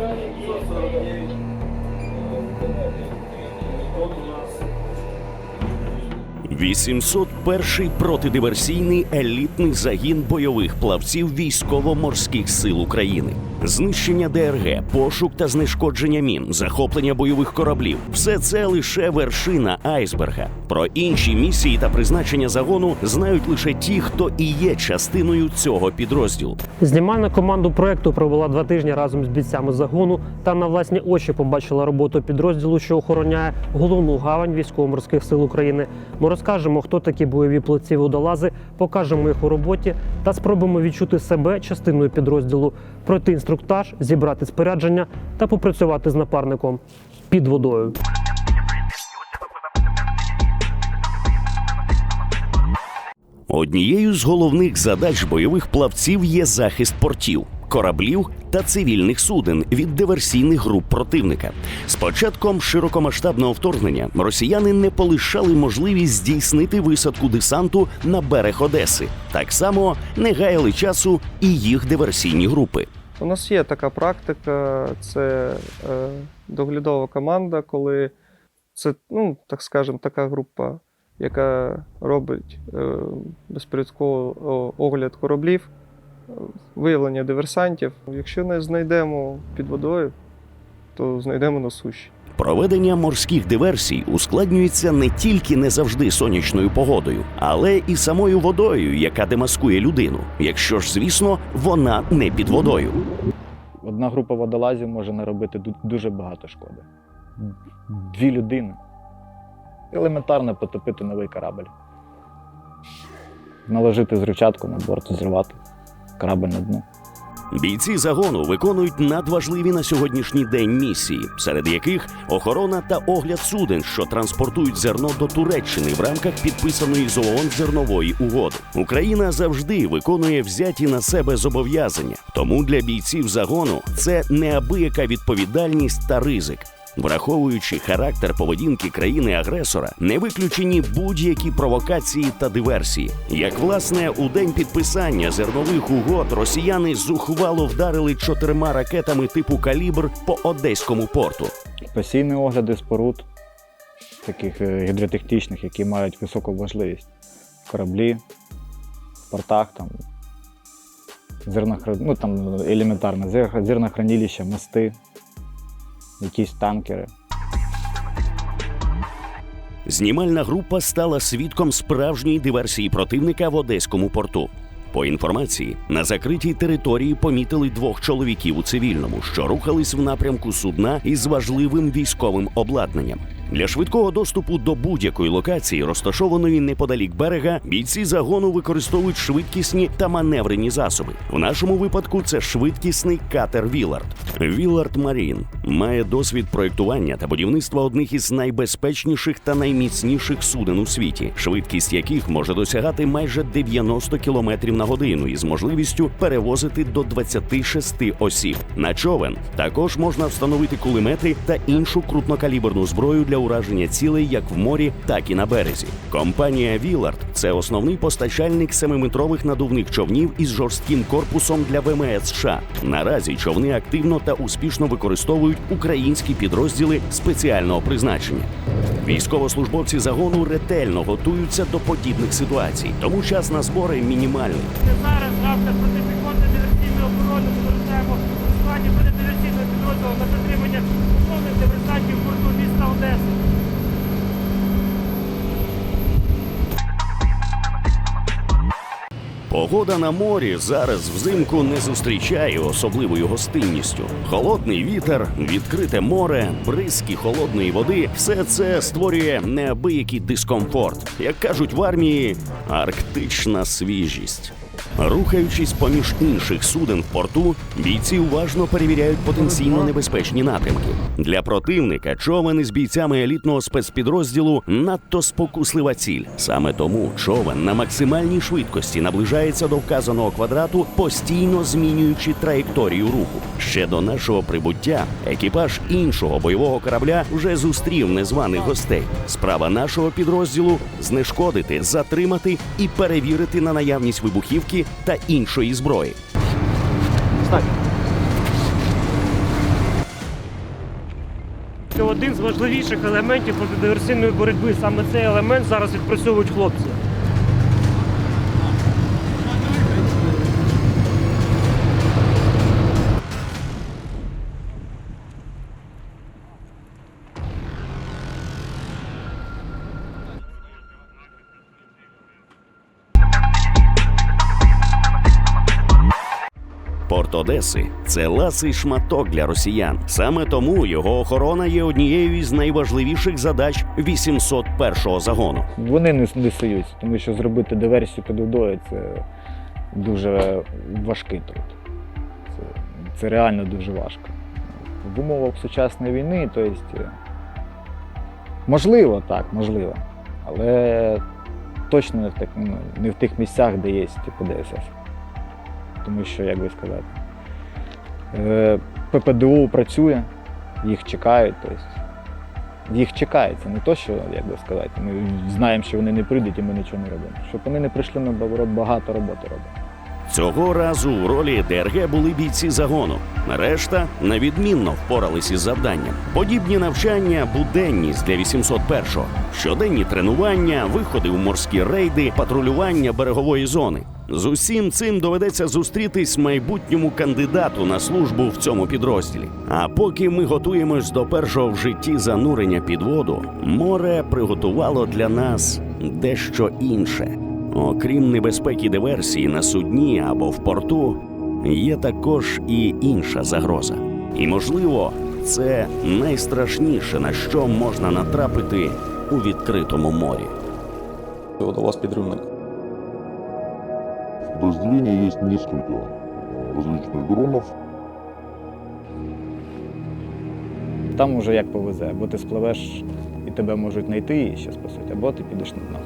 Thank you. 801-й протидиверсійний елітний загін бойових плавців військово-морських сил України. Знищення ДРГ, пошук та знешкодження мін, захоплення бойових кораблів все це лише вершина айсберга. Про інші місії та призначення загону знають лише ті, хто і є частиною цього підрозділу. Знімальна команду проекту провела два тижні разом з бійцями загону та на власні очі побачила роботу підрозділу, що охороняє головну гавань військово-морських сил України. Ми розкажемо, хто такі бойові плавці водолази, покажемо їх у роботі та спробуємо відчути себе частиною підрозділу, пройти інструктаж, зібрати спорядження та попрацювати з напарником під водою. Однією з головних задач бойових плавців є захист портів, кораблів та цивільних суден від диверсійних груп противника. З початком широкомасштабного вторгнення росіяни не полишали можливість здійснити висадку десанту на берег Одеси. Так само не гаяли часу і їх диверсійні групи. У нас є така практика, це е, доглядова команда, коли це, ну, так скажемо, така група, яка робить е, безпорядково огляд кораблів, виявлення диверсантів. Якщо не знайдемо під водою, то знайдемо на суші. Проведення морських диверсій ускладнюється не тільки не завжди сонячною погодою, але і самою водою, яка демаскує людину, якщо ж, звісно, вона не під водою. Одна група водолазів може наробити дуже багато шкоди. Дві людини. Елементарно потопити новий корабль. Наложити зручатку на борт, зірвати корабль на дно. Бійці загону виконують надважливі на сьогоднішній день місії, серед яких охорона та огляд суден, що транспортують зерно до Туреччини в рамках підписаної з ООН зернової угоди. Україна завжди виконує взяті на себе зобов'язання. Тому для бійців загону це неабияка відповідальність та ризик. Враховуючи характер поведінки країни-агресора, не виключені будь-які провокації та диверсії. Як власне у день підписання зернових угод росіяни зухвало вдарили чотирма ракетами типу калібр по одеському порту. Постійні огляди споруд, таких е, гідротехнічних, які мають високу важливість. Кораблі, в портах, там, зернохра... ну, там елементарно, зер- зернохранилища, мости, якісь танкери. Знімальна група стала свідком справжньої диверсії противника в одеському порту. По інформації, на закритій території помітили двох чоловіків у цивільному, що рухались в напрямку судна із важливим військовим обладнанням. Для швидкого доступу до будь-якої локації, розташованої неподалік берега, бійці загону використовують швидкісні та маневрені засоби. В нашому випадку це швидкісний катер Вілард. Вілард Марін має досвід проєктування та будівництва одних із найбезпечніших та найміцніших суден у світі, швидкість яких може досягати майже 90 км на годину із можливістю перевозити до 26 осіб. На човен також можна встановити кулемети та іншу крупнокаліберну зброю для ураження цілей як в морі, так і на березі. Компанія Вілард це основний постачальник семиметрових надувних човнів із жорстким корпусом для ВМС США. Наразі човни активно та успішно використовують українські підрозділи спеціального призначення. Військовослужбовці загону ретельно готуються до подібних ситуацій, тому час на збори мінімальний. Зараз автор протипіхотної Погода на морі зараз взимку не зустрічає особливою гостинністю. Холодний вітер, відкрите море, бризки холодної води все це створює неабиякий дискомфорт. Як кажуть в армії, арктична свіжість. Рухаючись поміж інших суден в порту, бійці уважно перевіряють потенційно небезпечні напрямки. Для противника човен із бійцями елітного спецпідрозділу надто спокуслива ціль. Саме тому човен на максимальній швидкості наближається до вказаного квадрату, постійно змінюючи траєкторію руху. Ще до нашого прибуття екіпаж іншого бойового корабля вже зустрів незваних гостей. Справа нашого підрозділу знешкодити, затримати і перевірити на наявність вибухівки вибухівки та іншої зброї. Це один з важливіших елементів протидиверсійної боротьби. Саме цей елемент зараз відпрацьовують хлопці. Порт Одеси це ласий шматок для росіян. Саме тому його охорона є однією із найважливіших задач 801-го загону. Вони не, не суються, тому що зробити диверсію під водою це дуже важкий труд. Це, це реально дуже важко. В умовах сучасної війни, то есть, е, можливо, так, можливо. Але точно не в, так, ну, не в тих місцях, де є типу. Тому що, як би сказати, ППДУ працює, їх чекають. Тобто, їх чекають. Це не то, що, як би сказати, ми знаємо, що вони не прийдуть і ми нічого не робимо. Щоб вони не прийшли, б- багато роботи робимо. Цього разу у ролі ДРГ були бійці загону. Решта невідмінно впорались із завданням. Подібні навчання буденність для 801-го. Щоденні тренування, виходи у морські рейди, патрулювання берегової зони. З усім цим доведеться зустрітись майбутньому кандидату на службу в цьому підрозділі. А поки ми готуємось до першого в житті занурення під воду, море приготувало для нас дещо інше. Окрім небезпеки диверсії на судні або в порту, є також і інша загроза. І, можливо, це найстрашніше, на що можна натрапити у відкритому морі. Водолаз подрывник. Подразделении есть несколько различных дронов. Там уже як повезе, або ти спливеш і тебе можуть знайти і ще спасуть, або ти підеш на дно.